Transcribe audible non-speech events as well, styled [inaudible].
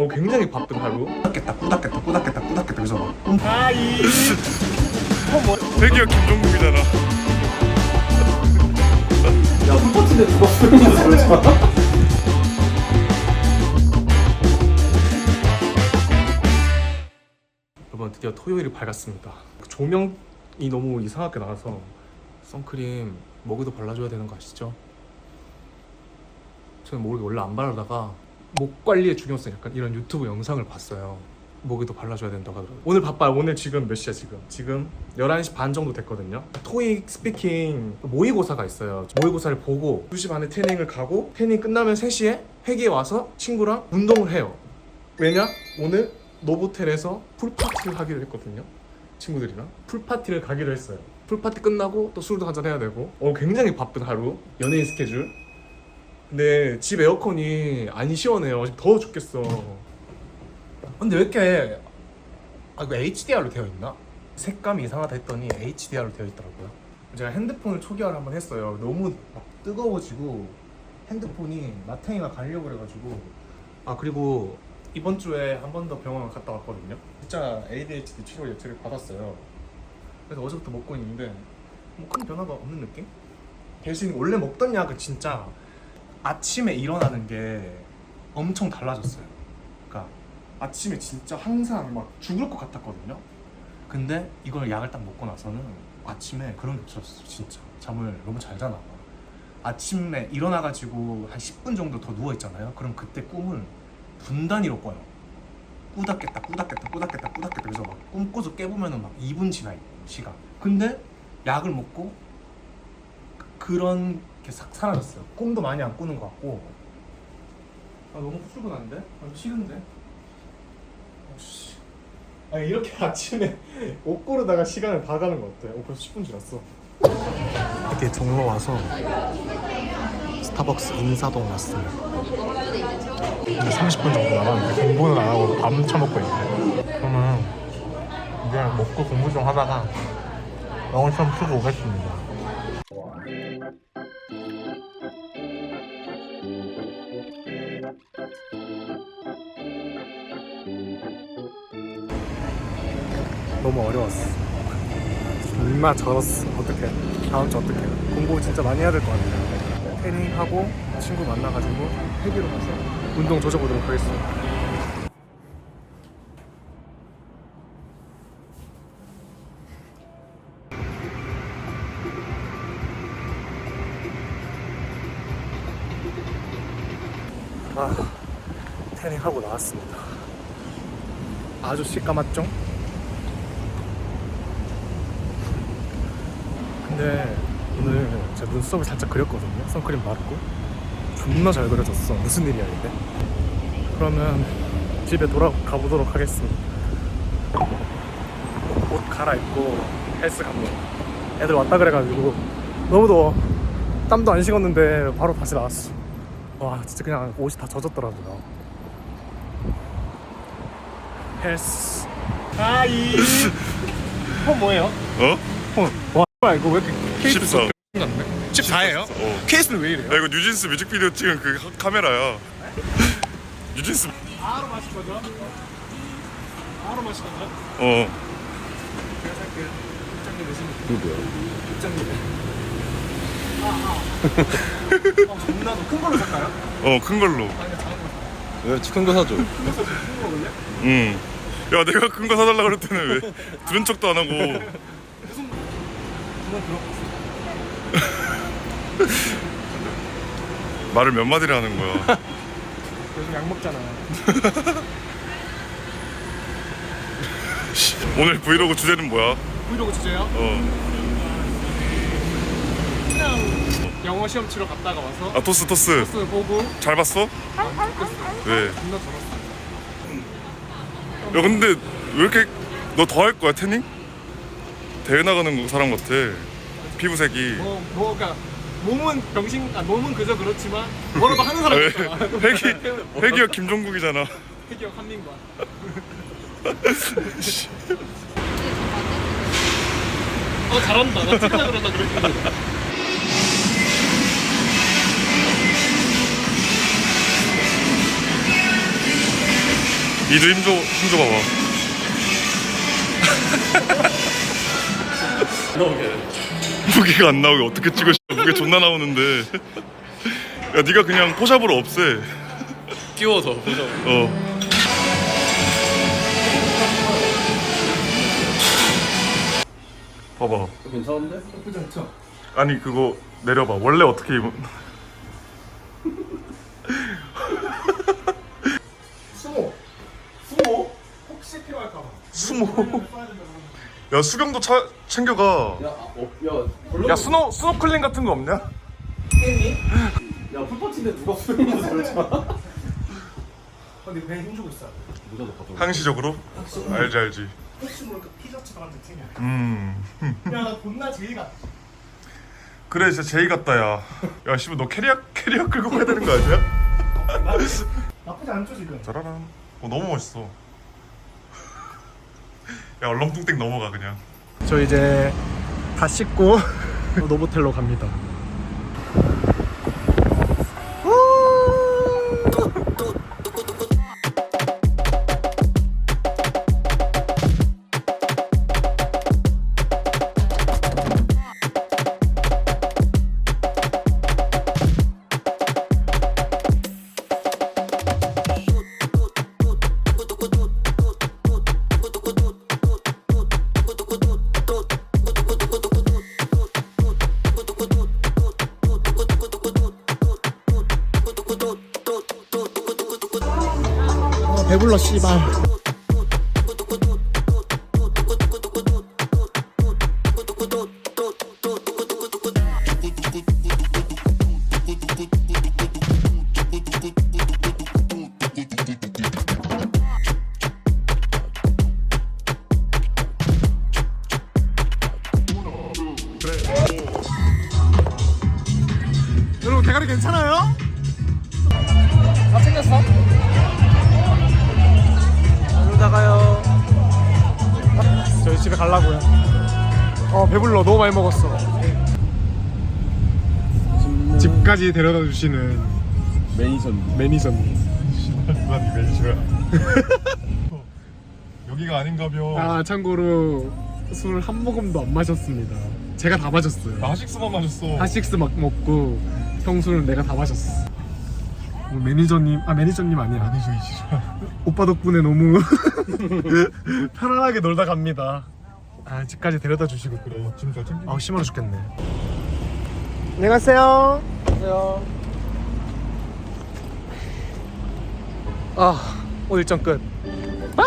어, 굉장히 바쁜 하루. 꾸닥겠다 꾸닥겠다 꾸닥겠다 꾸닥겠다 그래서 막 아이. 대기업 김종국이잖아. 야, 손버튼에 누가 쓰는 거야? [laughs] 여러분 드디어 토요일이 밝았습니다. 조명이 너무 이상하게 나와서 선크림 목에도 발라줘야 되는 거 아시죠? 저는 모르게 원래 안 바르다가 목 관리의 중요성 약간 이런 유튜브 영상을 봤어요. 목에도 발라줘야 된다고 하더라고요. 오늘 바빠요. 오늘 지금 몇 시야 지금? 지금 11시 반 정도 됐거든요. 토익 스피킹 모의고사가 있어요. 모의고사를 보고 2시 반에 태닝을 가고 태닝 끝나면 3시에 회계에 와서 친구랑 운동을 해요. 왜냐? 오늘 노보텔에서 풀파티를 하기로 했거든요. 친구들이랑 풀파티를 가기로 했어요. 풀파티 끝나고 또 술도 한잔 해야 되고 어 굉장히 바쁜 하루 연예인 스케줄 근데 집 에어컨이 안 시원해요. 지금 더워 죽겠어. 근데 왜 이렇게 아 이거 HDR로 되어 있나? 색감이 이상하다 했더니 HDR로 되어 있더라고요. 제가 핸드폰을 초기화를 한번 했어요. 너무 막 뜨거워지고 핸드폰이 마탱이가 가려고 그래가지고. 아 그리고 이번 주에 한 번 더 병원 갔다 왔거든요. 진짜 ADHD 치료 예측을 받았어요. 그래서 어제부터 먹고 있는데 뭐 큰 변화가 없는 느낌? 대신 원래 먹던 약은 진짜 아침에 일어나는 게 엄청 달라졌어요. 그러니까 아침에 진짜 항상 막 죽을 것 같았거든요. 근데 이걸 약을 딱 먹고 나서는 아침에 그런 게 없었어 진짜 잠을 너무 잘 자나 봐. 아침에 일어나가지고 한 10분 정도 더 누워 있잖아요. 그럼 그때 꿈을 분단위로 꿔요. 꾸닥겠다 꾸닥겠다 꾸닥겠다 꾸닥겠다 그래서 막 꿈꿔서 깨보면은 막 2분 지나 시간. 근데 약을 먹고 그런 게 싹 사라졌어요. 꿈도 많이 안 꾸는 것 같고. 아 너무 후줄근한데? 아 싫은데? 아씨. 아니 이렇게 [laughs] 아침에 옷 고르다가 시간을 다 가는 거 어때? 어 벌써 10분 지났어. 이렇게 종로 와서 스타벅스 인사동 왔습니다. 근데 30분 정도 남았는데 공부는 안 하고 밥 처먹고 있네. 그러면 이제 먹고 공부 좀 하다가 영어 시험 치고 오겠습니다. 너무 어려웠어. 정말 절었어. 어떡해. 다음 주 어떡해. 공부 진짜 많이 해야 될 것 같아요. 태닝하고 친구 만나가지고 회기로 가서 운동 조져보도록 하겠습니다. 아, 태닝하고 나왔습니다. 아주 시까맣죠? 근데 오늘 제 눈썹을 살짝 그렸거든요. 선크림 바르고 존나 잘 그려졌어. 무슨 일이야 이게? 그러면 집에 돌아가 보도록 하겠습니다. 옷 갈아입고 헬스 갑니다. 애들 왔다 그래가지고 너무 더워. 땀도 안 식었는데 바로 다시 나왔어. 와 진짜 그냥 옷이 다 젖었더라고요. 헬스. 아이. 폰 [laughs] 뭐예요? 어? 폰. 와 뭐야 이거 왜 이렇게 케이스 14. 같네? 14예요? 어. 케이스는 왜 이래요? 야 이거 뉴진스 뮤직비디오 찍은 그 카- 카메라야. [laughs] 뉴진스. 아로 마실 거죠? 아로 마실 거죠? 어. 제가 살게요. 입장료 내시면 누구야? 입장료. 아, 아. 어, 존나도 큰 걸로 살까요? 어 큰 걸로. 아니, 작은 거. 왜 치킨 거 사줘? 그래서 큰 걸로 올래? 응. 야 내가 큰 거 사달라 그랬더니 왜 들은 척도 안 하고. [laughs] 그건 그렇고. [laughs] 말을 몇 마디를 하는 거야. [laughs] 요즘 약 먹잖아. [laughs] 오늘 브이로그 주제는 뭐야? 브이로그 주제요? 어. 영어 시험 치러 갔다가 와서 아 토스 토스. 버스 보고 잘 봤어? 안 죽겠어. 왜? 존나 절었어. 야 근데 왜 이렇게 너 더 할 거야 태닝? 대회 나가는 사람 같아. 피부색이. 뭐 뭐가 몸은 병신 아 몸은 그저 그렇지만 뭐라도 [laughs] 하는 아, 사람 왜? 있잖아. [laughs] 회기 [laughs] 회기업 김종국이잖아. 해기역 한민관. 어 잘한다. 나 찍자 그러다 그랬거든. 이도 힘줘 힘줘 봐봐. 무게가 안 나오게 어떻게 찍어? 씨. 무게 존나 나오는데. 야 네가 그냥 포샵으로 없애. 끼워서 보자. 어. 봐봐. 괜찮은데? 나쁘지 않죠? 아니 그거 내려봐. 원래 어떻게 입은? [laughs] 수모. 수모? 혹시 필요할까봐. 수모. 야 수경도 차, 챙겨가. 야, 어, 야, 야 스노 스노클링 같은 거 없냐? 야, 풀파티인데 누가 수영하면서 그러잖아. 근데 배에 힘주고 있어. 모자도 가져. 상시적으로? 알지 알지. 혹시 모르니까 피자치도 한대 튀냐. 음. 야 나 존나 제일 같아. 그래 진짜 제이 같다 야. 야 씨발 너 캐리어 캐리어 끌고 가야 되는 거 아니야? 나쁘지 않죠 지금. 짜라란. 어 너무 멋있어. 야 얼렁뚱땡 넘어가 그냥. 저 이제 다 씻고 [laughs] 노보텔로 갑니다. 불러 씨발. 여러분 대가리 괜찮아요? 다 챙겼어? 집에 가려고요 어 배불러 너무 많이 먹었어 집까지 데려다 주시는 매니저님. 매니저님 누가 네 매니저야? [laughs] 여기가 아닌가벼. 아 참고로 술 한 모금도 안 마셨습니다 제가 다 마셨어요 나 하식스만 마셨어. 하식스 막 먹고 형수는 내가 다 마셨어 뭐 매니저님 아 매니저님 아니야 매니저이지. 오빠 덕분에 너무 [laughs] 편안하게 놀다 갑니다. 아, 집까지 데려다 주시고 그래. 짐잘 챙기. 아, 심하러 죽겠네. 안녕하세요. 안녕하세요. 아, 오일정 끝. 아!